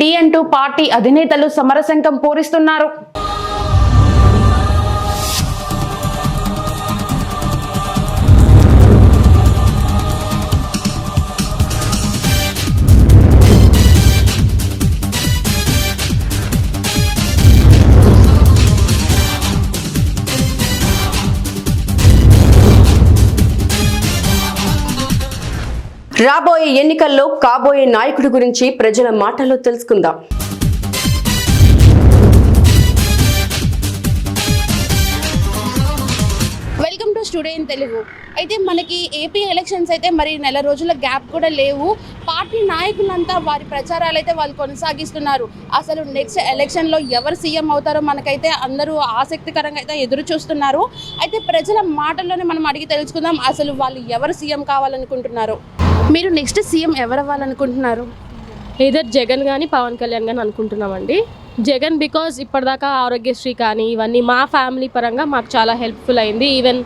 D అంటూ party అధినేతలు సమరశంఖం పూరిస్తున్నారు. రాబోయే ఎన్నికల్లో కాబోయే నాయకుడి గురించి ప్రజల మాటల్లో తెలుసుకుందాం. Welcome to studio in Telugu అయితే మనకి ఏపీ ఎలక్షన్స్ అయితే మరి నెల రోజుల గ్యాప్ కూడా లేవు. పార్టీ నాయకులంతా వారి ప్రచారాలు అయితే వాళ్ళు కొనసాగిస్తున్నారు. అసలు నెక్స్ట్ ఎలక్షన్లో ఎవరు సీఎం అవుతారో మనకైతే అందరూ ఆసక్తికరంగా అయితే ఎదురు చూస్తున్నారు. అయితే ప్రజల మాటల్లోనే మనం అడిగి తెలుసుకుందాం అసలు వాళ్ళు ఎవరు సీఎం కావాలనుకుంటున్నారు. మీరు నెక్స్ట్ సీఎం ఎవరు అవ్వాలనుకుంటున్నారు ఏదర్ జగన్ కానీ పవన్ కళ్యాణ్ కానీ అనుకుంటున్నామండి. జగన్ బికాజ్ ఇప్పటిదాకా ఆరోగ్యశ్రీ కానీ ఇవన్నీ మా ఫ్యామిలీ పరంగా మాకు చాలా హెల్ప్ఫుల్ అయింది. ఈవెన్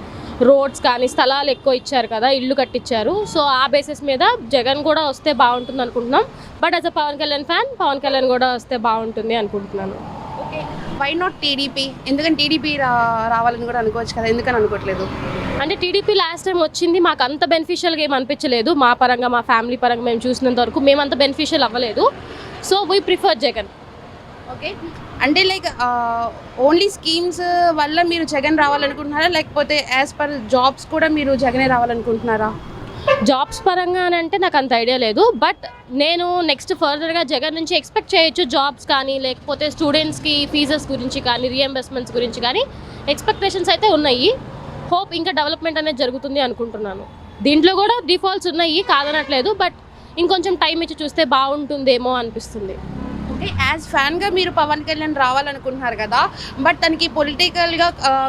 రోడ్స్ కానీ స్థలాలు ఎక్కువ ఇచ్చారు కదా ఇల్లు కట్టించారు సో ఆ బేసిస్ మీద జగన్ కూడా వస్తే బాగుంటుంది అనుకుంటున్నాం but as a Pawan Kalyan fan Pawan Kalyan కూడా వస్తే బాగుంటుంది అనుకుంటున్నాను. ఓకే వై నాట్ టీడీపీ ఎందుకని టీడీపీ రావాలని కూడా అనుకోవచ్చు కదా ఎందుకని అనుకోవట్లేదు అంటే టీడీపీ లాస్ట్ టైం వచ్చింది మాకు అంత బెనిఫిషియల్గా ఏం అనిపించలేదు. మా పరంగా మా ఫ్యామిలీ పరంగా మేము చూసినంత వరకు మేము అంత బెనిఫిషియల్ అవ్వలేదు. So we prefer Jagan. Okay అంటే లైక్ ఓన్లీ స్కీమ్స్ వల్ల మీరు జగన్ రావాలనుకుంటున్నారా? లేకపోతే యాజ్ పర్ జాబ్స్ కూడా మీరు జగనే రావాలనుకుంటున్నారా? జాబ్స్ పరంగా అని అంటే నాకు అంత ఐడియా లేదు. బట్ నేను నెక్స్ట్ ఫర్దర్గా జగన్ నుంచి ఎక్స్పెక్ట్ చేయొచ్చు జాబ్స్ కానీ లేకపోతే స్టూడెంట్స్కి ఫీజెస్ గురించి కానీ రీఎంబర్స్మెంట్స్ గురించి కానీ ఎక్స్పెక్టేషన్స్ అయితే ఉన్నాయి. హోప్ ఇంకా డెవలప్మెంట్ అనేది జరుగుతుంది అనుకుంటున్నాను. దీంట్లో కూడా డిఫాల్ట్స్ ఉన్నాయి కాదనట్లేదు బట్ ఇంకొంచెం టైం ఇచ్చి చూస్తే బాగుంటుందేమో అనిపిస్తుంది. అంటే యాజ్ ఫ్యాన్గా మీరు పవన్ కళ్యాణ్ రావాలనుకుంటున్నారు కదా బట్ తనకి పొలిటికల్గా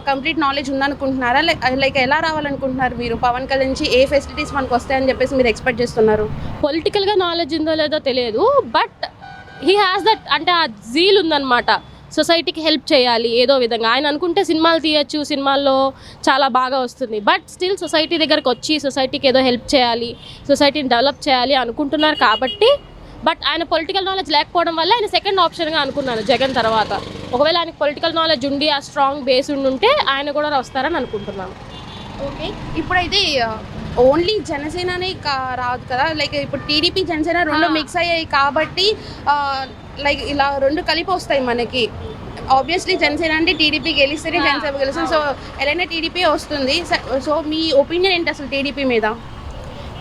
కంప్లీట్ నాలెడ్జ్ ఉందనుకుంటున్నారా? లైక్ లైక్ ఎలా రావాలనుకుంటున్నారు మీరు? పవన్ కళ్యాణ్ నుంచి ఏ ఫెసిలిటీస్ మనకు వస్తాయని చెప్పేసి మీరు ఎక్స్పెక్ట్ చేస్తున్నారు? పొలిటికల్గా నాలెడ్జ్ ఉందో లేదో తెలియదు బట్ హీ హ్యాస్ దట్ అంటే ఆ జీల్ ఉందన్నమాట. సొసైటీకి హెల్ప్ చేయాలి ఏదో విధంగా. ఆయన అనుకుంటే సినిమాలు తీయచ్చు సినిమాల్లో చాలా బాగా వస్తుంది. బట్ స్టిల్ సొసైటీ దగ్గరకు వచ్చి సొసైటీకి ఏదో హెల్ప్ చేయాలి సొసైటీని డెవలప్ చేయాలి అనుకుంటున్నారు కాబట్టి బట్ ఆయన పొలిటికల్ నాలెడ్జ్ లేకపోవడం వల్ల ఆయన సెకండ్ ఆప్షన్గా అనుకున్నాను జగన్ తర్వాత. ఒకవేళ ఆయనకు పొలిటికల్ నాలెడ్జ్ ఉండి ఆ స్ట్రాంగ్ బేస్ ఉండి ఉంటే ఆయన కూడా వస్తారని అనుకుంటున్నాను. ఓకే. ఇప్పుడైతే ఓన్లీ జనసేననే కా- రాదు కదా? లైక్ ఇప్పుడు టీడీపీ జనసేన రెండు. మిక్స్ అయ్యాయి కాబట్టి లైక్ ఇలా రెండు కలిపి వస్తాయి మనకి. ఆబ్వియస్లీ జనసేన అంటే టీడీపీ గెలిస్తేనే జనసేన గెలుస్తుంది. సో ఎలానే టీడీపీ వస్తుంది. సో మీ ఒపీనియన్ ఏంటి అసలు టీడీపీ మీద?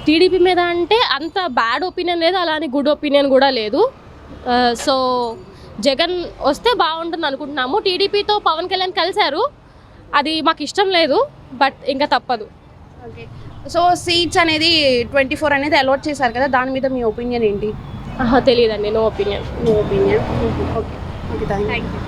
టీడీపీ మీద అంటే అంత బ్యాడ్ ఒపీనియన్ లేదు అలానే గుడ్ ఒపీనియన్ కూడా లేదు. సో జగన్ వస్తే బాగుంటుంది అనుకుంటున్నాము. టీడీపీతో పవన్ కళ్యాణ్ కలిశారు. అది మాకు ఇష్టం లేదు బట్ ఇంకా తప్పదు. ఓకే. సో సీట్స్ అనేది ట్వంటీ ఫోర్ అనేది అలాట్ చేశారు కదా దాని మీద మీ ఒపీనియన్ ఏంటి? ఆహా, తెలియదండి no opinion. Me opinion. Okay. Okay thank you